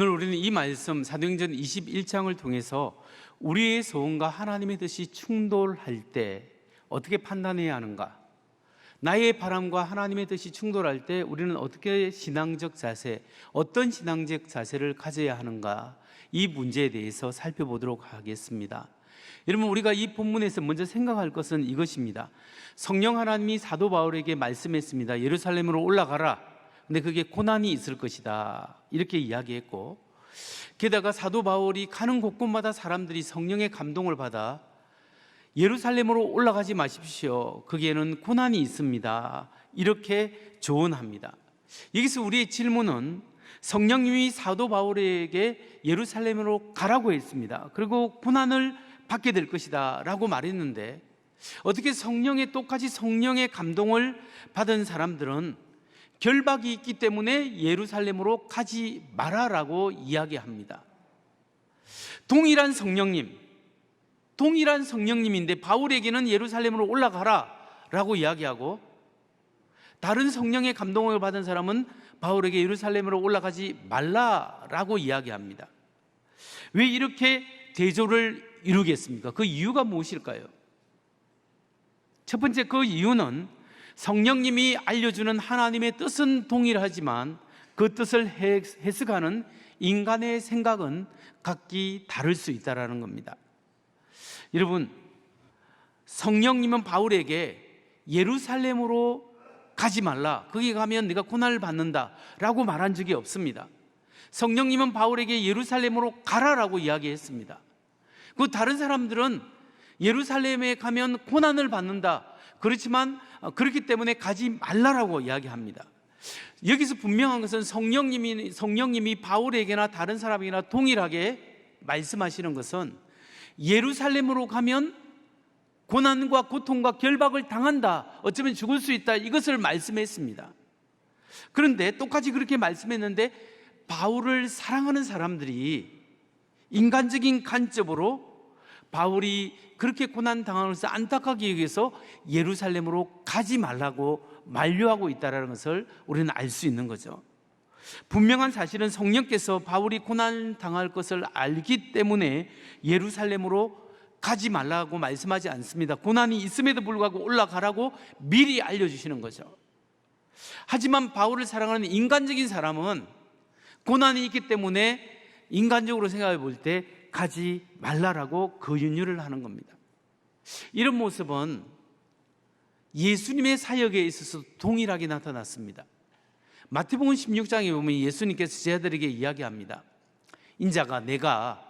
오늘 우리는 이 말씀 사도행전 21장을 통해서 우리의 소원과 하나님의 뜻이 충돌할 때 어떻게 판단해야 하는가? 나의 바람과 하나님의 뜻이 충돌할 때 우리는 어떻게 신앙적 자세, 어떤 신앙적 자세를 가져야 하는가? 이 문제에 대해서 살펴보도록 하겠습니다. 여러분 우리가 이 본문에서 먼저 생각할 것은 이것입니다. 성령 하나님이 사도 바울에게 말씀했습니다. 예루살렘으로 올라가라. 근데 그게 고난이 있을 것이다. 이렇게 이야기했고 게다가 사도 바울이 가는 곳곳마다 사람들이 성령의 감동을 받아 예루살렘으로 올라가지 마십시오. 거기에는 고난이 있습니다. 이렇게 조언합니다. 여기서 우리의 질문은 성령님이 사도 바울에게 예루살렘으로 가라고 했습니다. 그리고 고난을 받게 될 것이다 라고 말했는데 어떻게 성령의 똑같이 성령의 감동을 받은 사람들은 결박이 있기 때문에 예루살렘으로 가지 마라라고 이야기합니다. 동일한 성령님, 동일한 성령님인데 바울에게는 예루살렘으로 올라가라라고 이야기하고 다른 성령의 감동을 받은 사람은 바울에게 예루살렘으로 올라가지 말라라고 이야기합니다. 왜 이렇게 대조를 이루겠습니까? 그 이유가 무엇일까요? 첫 번째 그 이유는 성령님이 알려주는 하나님의 뜻은 동일하지만 그 뜻을 해석하는 인간의 생각은 각기 다를 수 있다라는 겁니다. 여러분, 성령님은 바울에게 예루살렘으로 가지 말라. 거기 가면 네가 고난을 받는다라고 말한 적이 없습니다. 성령님은 바울에게 예루살렘으로 가라라고 이야기했습니다. 그 다른 사람들은 예루살렘에 가면 고난을 받는다. 그렇지만 그렇기 때문에 가지 말라라고 이야기합니다. 여기서 분명한 것은 성령님이 성령님이 바울에게나 다른 사람에게나 동일하게 말씀하시는 것은 예루살렘으로 가면 고난과 고통과 결박을 당한다. 어쩌면 죽을 수 있다. 이것을 말씀했습니다. 그런데 똑같이 그렇게 말씀했는데 바울을 사랑하는 사람들이 인간적인 관점으로 바울이 그렇게 고난 당하면서 안타깝게 여기서 예루살렘으로 가지 말라고 만류하고 있다는 것을 우리는 알 수 있는 거죠. 분명한 사실은 성령께서 바울이 고난 당할 것을 알기 때문에 예루살렘으로 가지 말라고 말씀하지 않습니다. 고난이 있음에도 불구하고 올라가라고 미리 알려주시는 거죠. 하지만 바울을 사랑하는 인간적인 사람은 고난이 있기 때문에 인간적으로 생각해 볼 때 가지 말라라고 거윤유를 하는 겁니다. 이런 모습은 예수님의 사역에 있어서 동일하게 나타났습니다. 마태복음 16장에 보면 예수님께서 제자들에게 이야기합니다. 인자가 내가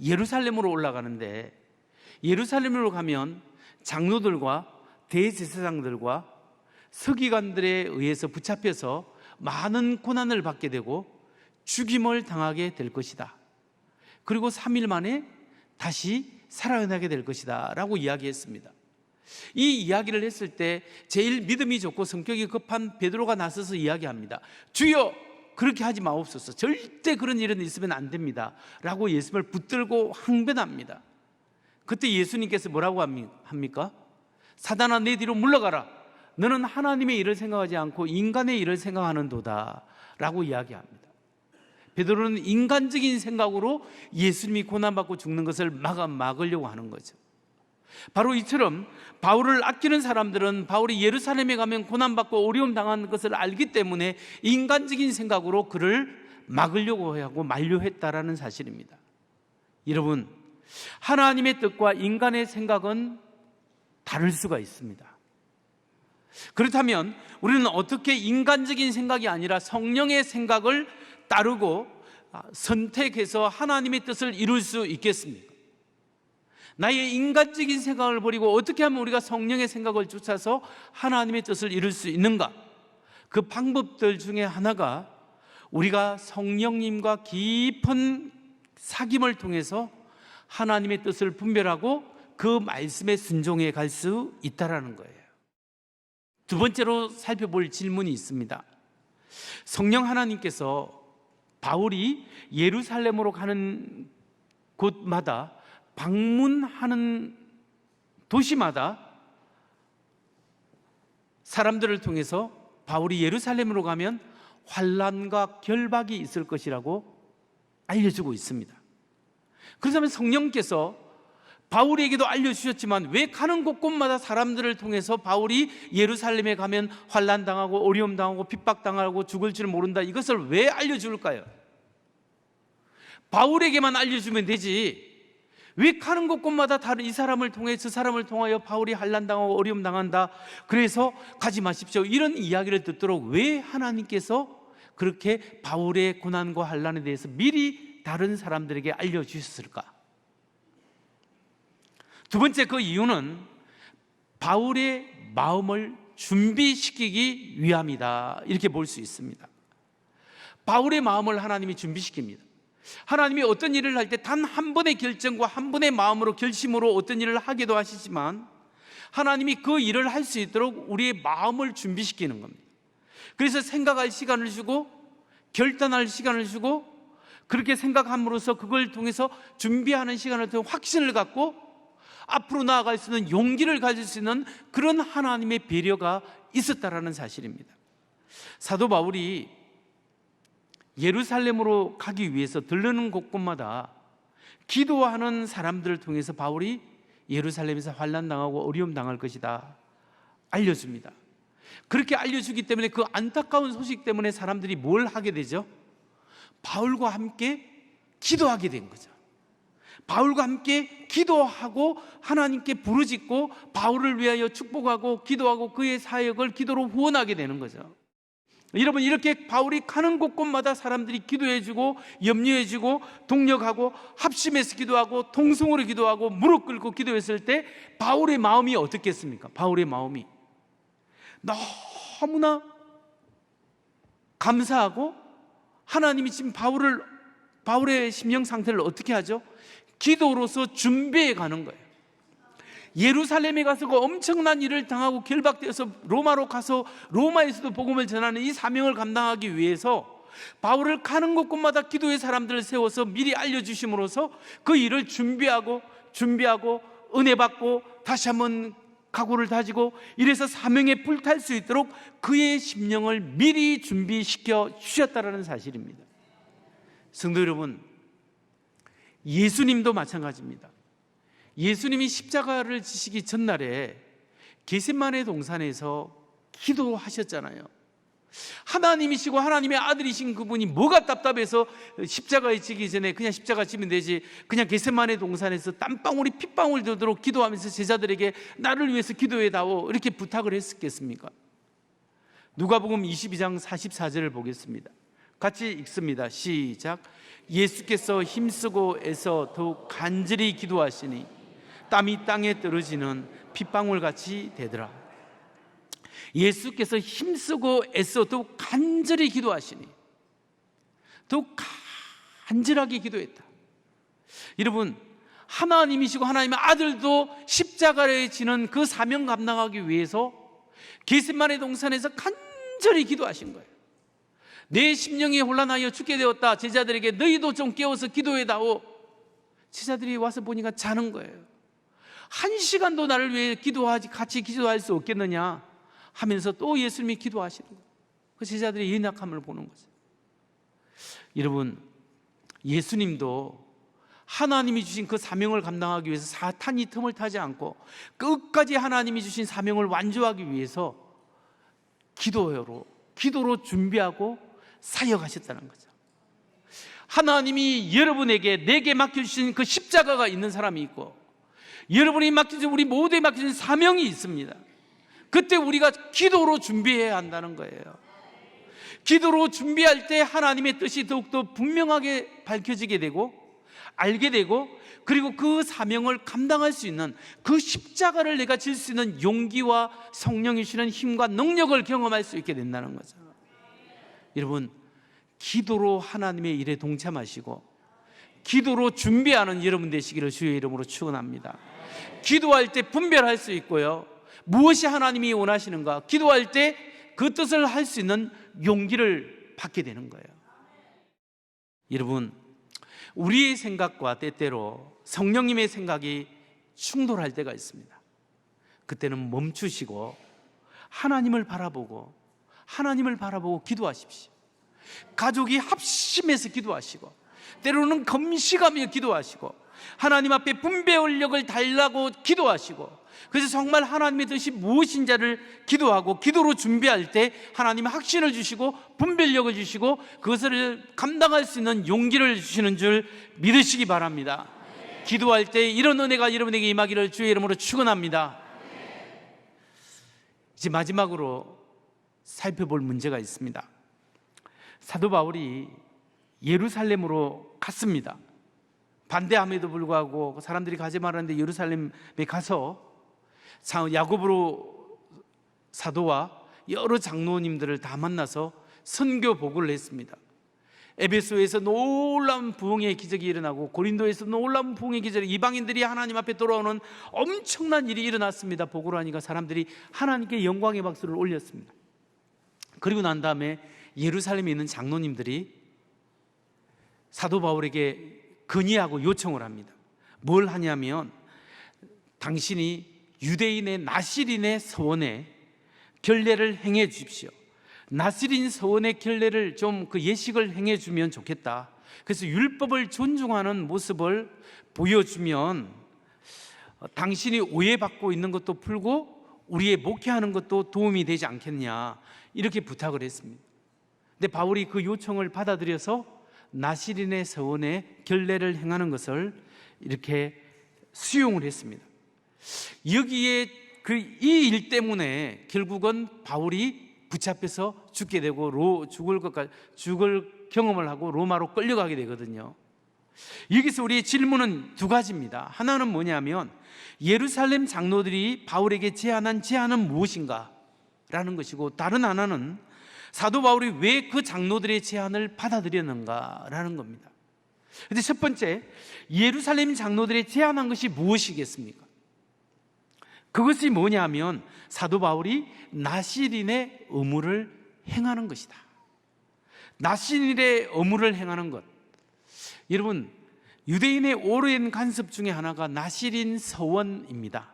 예루살렘으로 올라가는데 예루살렘으로 가면 장로들과 대제사장들과 서기관들에 의해서 붙잡혀서 많은 고난을 받게 되고 죽임을 당하게 될 것이다. 그리고 3일 만에 다시 살아나게 될 것이다. 라고 이야기했습니다. 이 이야기를 했을 때 제일 믿음이 좋고 성격이 급한 베드로가 나서서 이야기합니다. 주여 그렇게 하지 마옵소서. 절대 그런 일은 있으면 안 됩니다. 라고 예수님을 붙들고 항변합니다. 그때 예수님께서 뭐라고 합니까? 사단아 내 뒤로 물러가라. 너는 하나님의 일을 생각하지 않고 인간의 일을 생각하는 도다. 라고 이야기합니다. 베드로는 인간적인 생각으로 예수님이 고난받고 죽는 것을 막아 막으려고 하는 거죠. 바로 이처럼 바울을 아끼는 사람들은 바울이 예루살렘에 가면 고난받고 어려움 당하는 것을 알기 때문에 인간적인 생각으로 그를 막으려고 하고 만류했다라는 사실입니다. 여러분, 하나님의 뜻과 인간의 생각은 다를 수가 있습니다. 그렇다면 우리는 어떻게 인간적인 생각이 아니라 성령의 생각을 따르고 선택해서 하나님의 뜻을 이룰 수 있겠습니까? 나의 인간적인 생각을 버리고 어떻게 하면 우리가 성령의 생각을 쫓아서 하나님의 뜻을 이룰 수 있는가? 그 방법들 중에 하나가 우리가 성령님과 깊은 사귐을 통해서 하나님의 뜻을 분별하고 그 말씀에 순종해 갈 수 있다라는 거예요. 두 번째로 살펴볼 질문이 있습니다. 성령 하나님께서 바울이 예루살렘으로 가는 곳마다 방문하는 도시마다 사람들을 통해서 바울이 예루살렘으로 가면 환란과 결박이 있을 것이라고 알려주고 있습니다. 그렇다면 성령께서 바울에게도 알려주셨지만 왜 가는 곳곳마다 사람들을 통해서 바울이 예루살렘에 가면 환란 당하고 어려움 당하고 핍박 당하고 죽을 줄 모른다 이것을 왜 알려줄까요? 바울에게만 알려주면 되지. 왜 가는 곳곳마다 다른 이 사람을 통해 저 사람을 통하여 바울이 환란 당하고 어려움 당한다. 그래서 가지 마십시오. 이런 이야기를 듣도록 왜 하나님께서 그렇게 바울의 고난과 환란에 대해서 미리 다른 사람들에게 알려 주셨을까? 두 번째 그 이유는 바울의 마음을 준비시키기 위함이다. 이렇게 볼 수 있습니다. 바울의 마음을 하나님이 준비시킵니다. 하나님이 어떤 일을 할 때 단 한 번의 결정과 한 번의 마음으로 결심으로 어떤 일을 하기도 하시지만 하나님이 그 일을 할 수 있도록 우리의 마음을 준비시키는 겁니다. 그래서 생각할 시간을 주고 결단할 시간을 주고 그렇게 생각함으로써 그걸 통해서 준비하는 시간을 통해 확신을 갖고 앞으로 나아갈 수 있는 용기를 가질 수 있는 그런 하나님의 배려가 있었다라는 사실입니다. 사도 바울이 예루살렘으로 가기 위해서 들르는 곳곳마다 기도하는 사람들을 통해서 바울이 예루살렘에서 환란 당하고 어려움 당할 것이다 알려줍니다. 그렇게 알려주기 때문에 그 안타까운 소식 때문에 사람들이 뭘 하게 되죠? 바울과 함께 기도하게 된 거죠. 바울과 함께 기도하고 하나님께 부르짖고 바울을 위하여 축복하고 기도하고 그의 사역을 기도로 후원하게 되는 거죠. 여러분 이렇게 바울이 가는 곳곳마다 사람들이 기도해주고 염려해주고 동력하고 합심해서 기도하고 통성으로 기도하고 무릎 꿇고 기도했을 때 바울의 마음이 어떻겠습니까? 바울의 마음이 너무나 감사하고 하나님이 지금 바울을 바울의 심령 상태를 어떻게 하죠? 기도로서 준비해 가는 거예요. 예루살렘에 가서 그 엄청난 일을 당하고 결박되어서 로마로 가서 로마에서도 복음을 전하는 이 사명을 감당하기 위해서 바울을 가는 곳곳마다 기도의 사람들을 세워서 미리 알려주심으로써 그 일을 준비하고 준비하고 은혜 받고 다시 한번 각오를 다지고 이래서 사명에 불탈 수 있도록 그의 심령을 미리 준비시켜 주셨다라는 사실입니다. 성도 여러분, 예수님도 마찬가지입니다. 예수님이 십자가를 지시기 전날에 게셋마네 동산에서 기도하셨잖아요. 하나님이시고 하나님의 아들이신 그분이 뭐가 답답해서 십자가에 지기 전에 그냥 십자가 지면 되지 그냥 게셋마네 동산에서 땀방울이 핏방울 되도록 기도하면서 제자들에게 나를 위해서 기도해 다오 이렇게 부탁을 했었겠습니까? 누가복음 22장 44절을 보겠습니다. 같이 읽습니다. 시작. 예수께서 힘쓰고 애써 더욱 간절히 기도하시니 땀이 땅에 떨어지는 핏방울 같이 되더라. 예수께서 힘쓰고 애써 더욱 간절히 기도하시니 더욱 간절하게 기도했다. 여러분 하나님이시고 하나님의 아들도 십자가에 지는 그 사명 감당하기 위해서 게셋마네 동산에서 간절히 기도하신 거예요. 내 심령이 혼란하여 죽게 되었다. 제자들에게 너희도 좀 깨워서 기도해다오. 제자들이 와서 보니까 자는 거예요. 한 시간도 나를 위해 기도하지 같이 기도할 수 없겠느냐 하면서 또 예수님이 기도하시는 거예요. 그 제자들의 연약함을 보는 거죠. 여러분, 예수님도 하나님이 주신 그 사명을 감당하기 위해서 사탄이 틈을 타지 않고 끝까지 하나님이 주신 사명을 완주하기 위해서 기도로 기도로 준비하고 사역하셨다는 거죠. 하나님이 여러분에게 내게 맡겨주신 그 십자가가 있는 사람이 있고 여러분이 맡겨진 우리 모두에 맡겨진 사명이 있습니다. 그때 우리가 기도로 준비해야 한다는 거예요. 기도로 준비할 때 하나님의 뜻이 더욱더 분명하게 밝혀지게 되고 알게 되고 그리고 그 사명을 감당할 수 있는 그 십자가를 내가 질 수 있는 용기와 성령이 주는 힘과 능력을 경험할 수 있게 된다는 거죠. 여러분, 기도로 하나님의 일에 동참하시고 기도로 준비하는 여러분 되시기를 주의 이름으로 축원합니다. 기도할 때 분별할 수 있고요. 무엇이 하나님이 원하시는가? 기도할 때 그 뜻을 할 수 있는 용기를 받게 되는 거예요. 여러분, 우리의 생각과 때때로 성령님의 생각이 충돌할 때가 있습니다. 그때는 멈추시고 하나님을 바라보고 하나님을 바라보고 기도하십시오. 가족이 합심해서 기도하시고 때로는 금식하며 기도하시고 하나님 앞에 분배 원력을 달라고 기도하시고 그래서 정말 하나님의 뜻이 무엇인지를 기도하고 기도로 준비할 때 하나님이 확신을 주시고 분별력을 주시고 그것을 감당할 수 있는 용기를 주시는 줄 믿으시기 바랍니다. 기도할 때 이런 은혜가 여러분에게 임하기를 주의 이름으로 축원합니다. 이제 마지막으로 살펴볼 문제가 있습니다. 사도 바울이 예루살렘으로 갔습니다. 반대함에도 불구하고 사람들이 가지 말았는데 예루살렘에 가서 자- 야고보로 사도와 여러 장로님들을 다 만나서 선교 보고를 했습니다. 에베소에서 놀라운 부흥의 기적이 일어나고 고린도에서 놀라운 부흥의 기적이 이방인들이 하나님 앞에 돌아오는 엄청난 일이 일어났습니다. 보고를 하니까 사람들이 하나님께 영광의 박수를 올렸습니다. 그리고 난 다음에 예루살렘에 있는 장로님들이 사도 바울에게 건의하고 요청을 합니다. 뭘 하냐면 당신이 유대인의 나시린의 서원에 결례를 행해 주십시오. 나시린 서원의 결례를 좀 그 예식을 행해 주면 좋겠다. 그래서 율법을 존중하는 모습을 보여주면 어, 당신이 오해받고 있는 것도 풀고 우리의 목회하는 것도 도움이 되지 않겠냐 이렇게 부탁을 했습니다. 근데 바울이 그 요청을 받아들여서 나시린의 서원에 결례를 행하는 것을 이렇게 수용을 했습니다. 여기에 그 이 일 때문에 결국은 바울이 붙잡혀서 죽게 되고 로 죽을 것까지 죽을 경험을 하고 로마로 끌려가게 되거든요. 여기서 우리의 질문은 두 가지입니다. 하나는 뭐냐면 예루살렘 장로들이 바울에게 제안한 제안은 무엇인가? 라는 것이고 다른 하나는 사도 바울이 왜 그 장로들의 제안을 받아들였는가라는 겁니다. 근데 첫 번째, 예루살렘 장로들의 제안한 것이 무엇이겠습니까? 그것이 뭐냐면 사도 바울이 나시린의 의무를 행하는 것이다. 나시린의 의무를 행하는 것. 여러분, 유대인의 오랜 간섭 중에 하나가 나시린 서원입니다.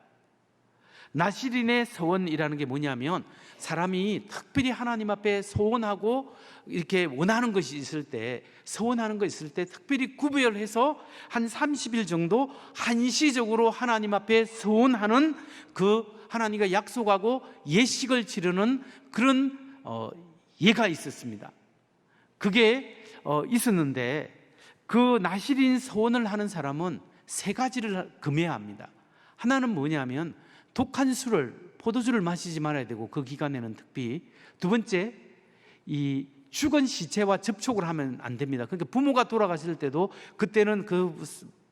나시린의 서원이라는 게 뭐냐면 사람이 특별히 하나님 앞에 소원하고 이렇게 원하는 것이 있을 때 서원하는 거 있을 때 특별히 구별해서 한 30일 정도 한시적으로 하나님 앞에 서원하는 그 하나님과 약속하고 예식을 치르는 그런 어, 예가 있었습니다. 그게 어, 있었는데 그 나시린 서원을 하는 사람은 세 가지를 금해야 합니다. 하나는 뭐냐면 독한 술을 포도주를 마시지 말아야 되고 그 기간에는 특히 두 번째 이 죽은 시체와 접촉을 하면 안 됩니다. 그러니까 부모가 돌아가실 때도 그때는 그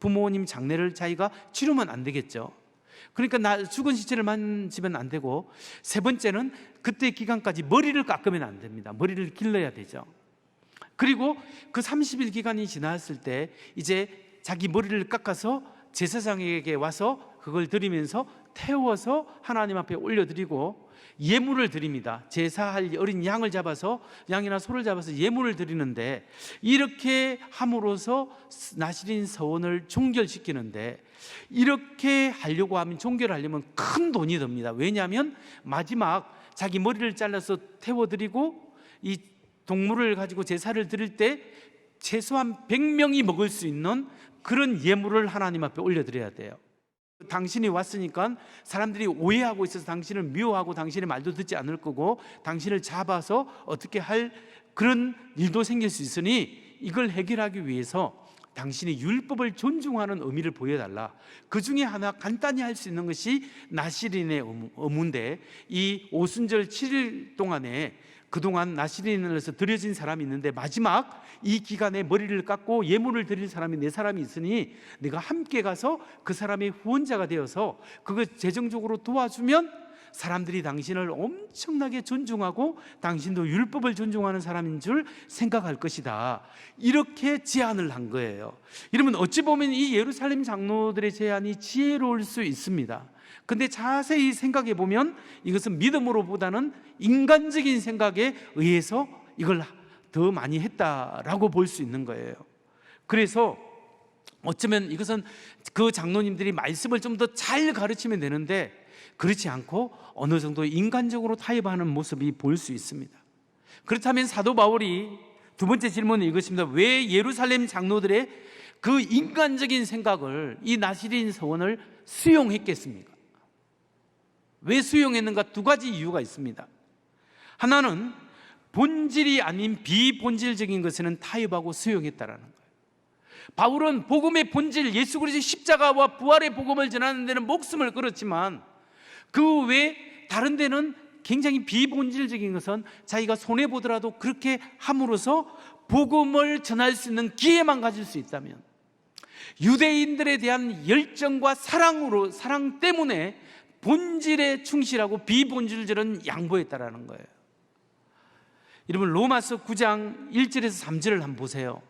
부모님 장례를 자기가 치르면 안 되겠죠. 그러니까 나 죽은 시체를 만지면 안 되고 세 번째는 그때 기간까지 머리를 깎으면 안 됩니다. 머리를 길러야 되죠. 그리고 그 30일 기간이 지났을 때 이제 자기 머리를 깎아서 제사장에게 와서 그걸 드리면서 태워서 하나님 앞에 올려드리고 예물을 드립니다. 제사할 어린 양을 잡아서 양이나 소를 잡아서 예물을 드리는데 이렇게 함으로써 나시린 서원을 종결시키는데 이렇게 하려고 하면 종결하려면 큰 돈이 듭니다. 왜냐하면 마지막 자기 머리를 잘라서 태워드리고 이 동물을 가지고 제사를 드릴 때 최소한 100명이 먹을 수 있는 그런 예물을 하나님 앞에 올려드려야 돼요. 당신이 왔으니까 사람들이 오해하고 있어서 당신을 미워하고 당신의 말도 듣지 않을 거고 당신을 잡아서 어떻게 할 그런 일도 생길 수 있으니 이걸 해결하기 위해서 당신이 율법을 존중하는 의미를 보여달라. 그 중에 하나 간단히 할 수 있는 것이 나시린의 의무- 의무인데 이 오순절 7일 동안에 그동안 나시린을 해서 드려진 사람이 있는데 마지막 이 기간에 머리를 깎고 예물을 드릴 사람이 네 사람이 있으니 내가 함께 가서 그 사람의 후원자가 되어서 그걸 재정적으로 도와주면 사람들이 당신을 엄청나게 존중하고 당신도 율법을 존중하는 사람인 줄 생각할 것이다. 이렇게 제안을 한 거예요. 이러면 어찌 보면 이 예루살렘 장로들의 제안이 지혜로울 수 있습니다. 근데 자세히 생각해 보면 이것은 믿음으로보다는 인간적인 생각에 의해서 이걸 더 많이 했다라고 볼 수 있는 거예요. 그래서 어쩌면 이것은 그 장로님들이 말씀을 좀 더 잘 가르치면 되는데 그렇지 않고 어느 정도 인간적으로 타협하는 모습이 보일 수 있습니다. 그렇다면 사도 바울이 두 번째 질문은 이것입니다. 왜 예루살렘 장로들의 그 인간적인 생각을 이 나시린 서원을 수용했겠습니까? 왜 수용했는가? 두 가지 이유가 있습니다. 하나는 본질이 아닌 비본질적인 것에는 타협하고 수용했다라는 거예요. 바울은 복음의 본질 예수 그리스도의 십자가와 부활의 복음을 전하는 데는 목숨을 걸었지만 그 외 다른 데는 굉장히 비본질적인 것은 자기가 손해 보더라도 그렇게 함으로써 복음을 전할 수 있는 기회만 가질 수 있다면 유대인들에 대한 열정과 사랑으로 사랑 때문에 본질에 충실하고 비본질들은 양보했다라는 거예요. 여러분 로마서 9장 1절에서 3절을 한번 보세요.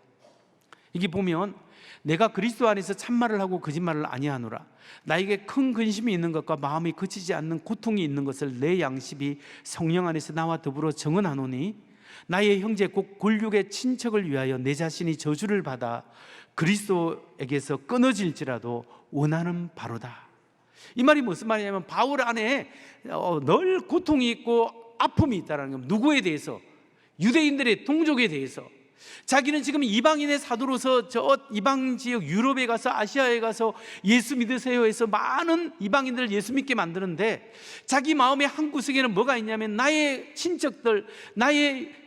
이게 보면 내가 그리스도 안에서 참말을 하고 거짓말을 아니하노라. 나에게 큰 근심이 있는 것과 마음이 그치지 않는 고통이 있는 것을 내 양심이 성령 안에서 나와 더불어 정언하노니 나의 형제 곧 골육의 친척을 위하여 내 자신이 저주를 받아 그리스도에게서 끊어질지라도 원하는 바로다. 이 말이 무슨 말이냐면 바울 안에 어, 늘 고통이 있고 아픔이 있다는 겁니다. 누구에 대해서? 유대인들의 동족에 대해서. 자기는 지금 이방인의 사도로서 저 이방 지역 유럽에 가서 아시아에 가서 예수 믿으세요 해서 많은 이방인들을 예수 믿게 만드는데 자기 마음의 한 구석에는 뭐가 있냐면 나의 친척들, 나의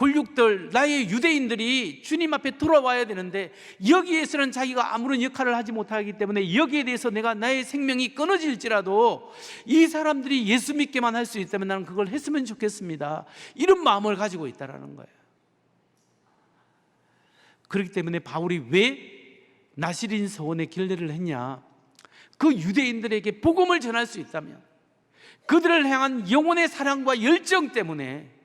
골육들, 나의 유대인들이 주님 앞에 돌아와야 되는데 여기에서는 자기가 아무런 역할을 하지 못하기 때문에 여기에 대해서 내가 나의 생명이 끊어질지라도 이 사람들이 예수 믿게만 할 수 있다면 나는 그걸 했으면 좋겠습니다. 이런 마음을 가지고 있다라는 거예요. 그렇기 때문에 바울이 왜 나시린 서원의 결례를 했냐? 그 유대인들에게 복음을 전할 수 있다면 그들을 향한 영혼의 사랑과 열정 때문에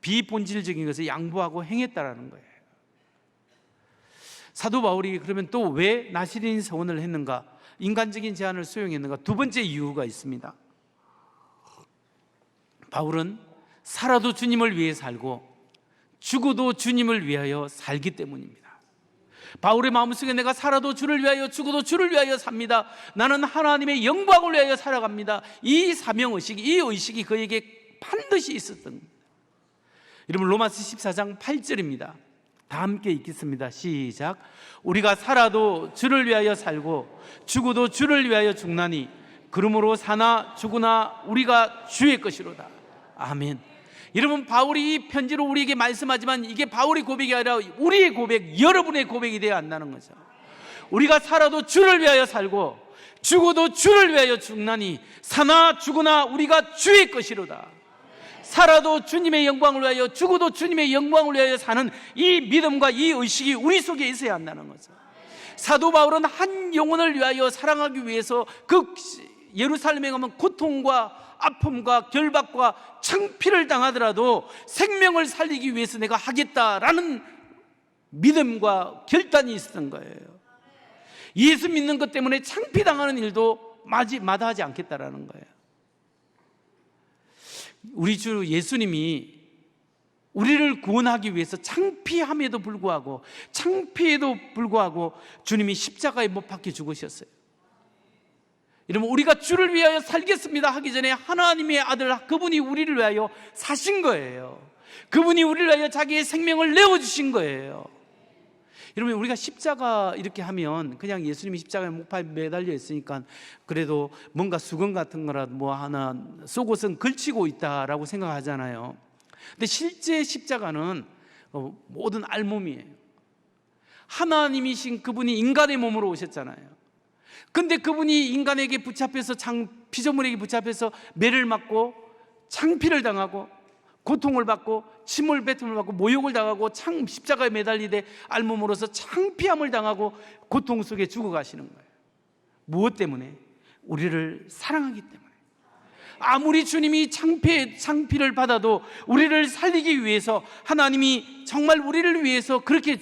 비본질적인 것을 양보하고 행했다라는 거예요. 사도 바울이 그러면 또 왜 나시린 서원을 했는가? 인간적인 제안을 수용했는가? 두 번째 이유가 있습니다. 바울은 살아도 주님을 위해 살고 죽어도 주님을 위하여 살기 때문입니다. 바울의 마음속에 내가 살아도 주를 위하여 죽어도 주를 위하여 삽니다. 나는 하나님의 영광을 위하여 살아갑니다. 이 사명 의식, 이 의식이 그에게 반드시 있었던. 여러분 로마서 14장 8절입니다. 다 함께 읽겠습니다. 시작. 우리가 살아도 주를 위하여 살고 죽어도 주를 위하여 죽나니 그러므로 사나 죽으나 우리가 주의 것이로다. 아멘. 여러분 바울이 이 편지로 우리에게 말씀하지만 이게 바울의 고백이 아니라 우리의 고백, 여러분의 고백이 되어야 한다는 거죠. 우리가 살아도 주를 위하여 살고 죽어도 주를 위하여 죽나니 사나 죽으나 우리가 주의 것이로다. 살아도 주님의 영광을 위하여 죽어도 주님의 영광을 위하여 사는 이 믿음과 이 의식이 우리 속에 있어야 한다는 거죠. 사도 바울은 한 영혼을 위하여 사랑하기 위해서 그 예루살렘에 가면 고통과 아픔과 결박과 창피를 당하더라도 생명을 살리기 위해서 내가 하겠다라는 믿음과 결단이 있었던 거예요. 예수 믿는 것 때문에 창피 당하는 일도 마다하지 않겠다라는 거예요. 우리 주 예수님이 우리를 구원하기 위해서 창피함에도 불구하고 창피에도 불구하고 주님이 십자가에 못 박혀 죽으셨어요. 여러분 우리가 주를 위하여 살겠습니다 하기 전에 하나님의 아들 그분이 우리를 위하여 사신 거예요. 그분이 우리를 위하여 자기의 생명을 내어 주신 거예요. 여러분 우리가 십자가 이렇게 하면 그냥 예수님이 십자가에 목파에 매달려 있으니까 그래도 뭔가 수건 같은 거라도 뭐 하나 속옷은 걸치고 있다라고 생각하잖아요. 근데 실제 십자가는 어, 모든 알몸이에요. 하나님이신 그분이 인간의 몸으로 오셨잖아요. 근데 그분이 인간에게 붙잡혀서 창, 피조물에게 붙잡혀서 매를 맞고 창피를 당하고 고통을 받고 침을 뱉음을 받고 모욕을 당하고 창 십자가에 매달리되 알몸으로서 창피함을 당하고 고통 속에 죽어가시는 거예요. 무엇 때문에? 우리를 사랑하기 때문에. 아무리 주님이 창피, 창피를 받아도 우리를 살리기 위해서 하나님이 정말 우리를 위해서 그렇게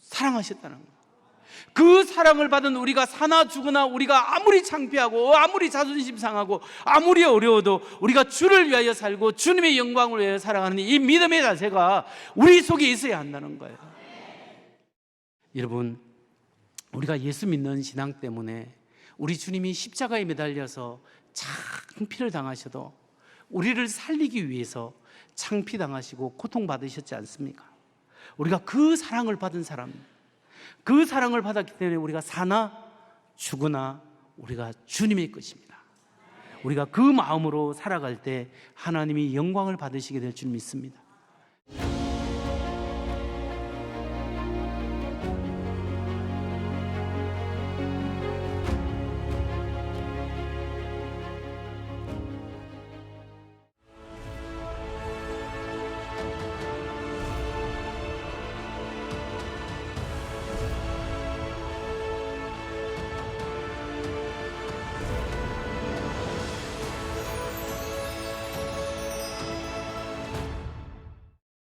사랑하셨다는 거예요. 그 사랑을 받은 우리가 사나 죽으나 우리가 아무리 창피하고 아무리 자존심 상하고 아무리 어려워도 우리가 주를 위하여 살고 주님의 영광을 위하여 살아가는 이 믿음의 자세가 우리 속에 있어야 한다는 거예요. 여러분, 우리가 예수 믿는 신앙 때문에 우리 주님이 십자가에 매달려서 창피를 당하셔도 우리를 살리기 위해서 창피당하시고 고통받으셨지 않습니까? 우리가 그 사랑을 받은 사람, 그 사랑을 받았기 때문에 우리가 사나 죽으나 우리가 주님의 것입니다. 우리가 그 마음으로 살아갈 때 하나님이 영광을 받으시게 될 줄 믿습니다.